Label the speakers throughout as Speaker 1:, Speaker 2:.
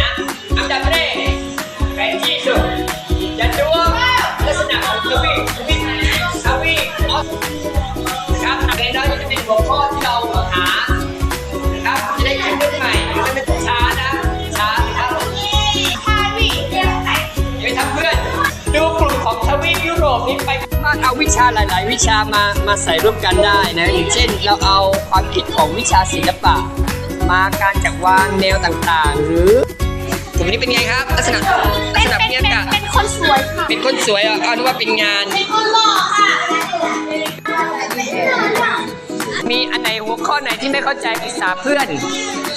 Speaker 1: นะอันดับแรกแผนที่สุดจะดูลักษณะของทวีปทวีปทวีปออสครับในนั้นจะเป็นหัวข้อที่เราหานะครับจะได้คิดขึ้นใหม่ไม่เป็นช้านะช้านะครับไปทำเพื่อนดูกลุ่มของทวีปยุโรปนี้ไปมากเอาวิชาหลาย ๆ วิชามามาใส่ร่วมกันได้นะอย่างเช่น เราเอาความคิดของวิชาศิลปะ มาการจัดวางแนวต่างๆ หรือกลุ่มนี้เป็นไงครับ ลักษณะลักษณะเพี้ยนกะ
Speaker 2: เป็นคนสวยค่ะ
Speaker 1: เป็นคนสวยอะเอาดูว่าเป็นงาน
Speaker 2: เป็นคนหล่อค่ะ
Speaker 1: มีอันไหนหัวข้อไหนที่ไม่เข้าใจปรึกษาเพื่อน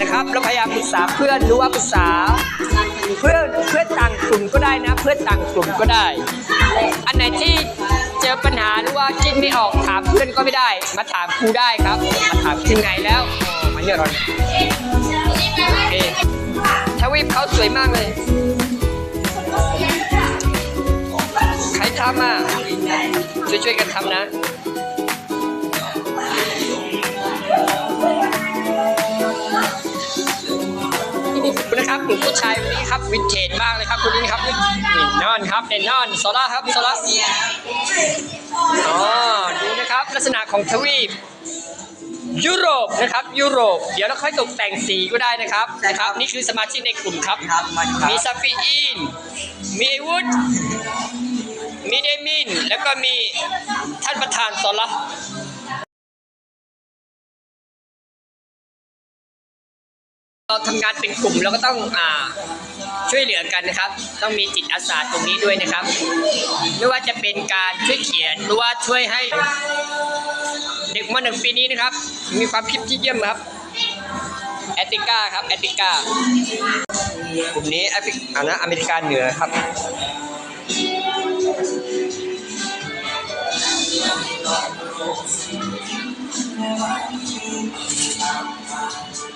Speaker 1: นะครับเราพยายามปรึกษาเพื่อนหรือว่าปรึกษาเพื่อนเพื่อนต่างกลุ่มก็ได้นะ เพื่อนต่างกลุ่มก็ได้ อันไหนที่เจอปัญหาหรือว่าคิดไม่ออกถามเพื่อนก็ไม่ได้ มาถามครูได้ครับ มาถามถึงไหนแล้วอ๋อ มาเยอนโอเคทวีปเขาสวยมากเลย ใครทำอะ ช่วยช่วยๆกันทำนะคุณนะครับกลุ่มผู้ชายคนนี้ครับวินเทจมากเลยครับคนนี้ครับนี่นอนครับเด่นนอนโซล่าครับโซล่าอ๋อดูนะครับลักษณะของทวีป ยุโรปนะครับยุโรป เดี๋ยวเราค่อยตกแต่งสีก็ได้นะครับนะครับนี่คือสมาชิกในกลุ่มครับมีซาฟีอิน มีวุฒมีเดมิน แล้วก็มีท่านประธานโซล่า เราทำงานเป็นกลุ่มเราก็ต้องอช่วยเหลือกันนะครับ ต้องมีจิตอาสาตรงนี้ด้วยนะครับ ไม่ว่าจะเป็นการช่วยเขียนหรือว่าช่วยให้เด็กมาหนึ่งปีนี้นะครับ มีความคิดที่เยี่ยมครับแอติก้าครับแอติก้ากลุ่มนี้แอฟริกานะอเมริกาเหนือครับอ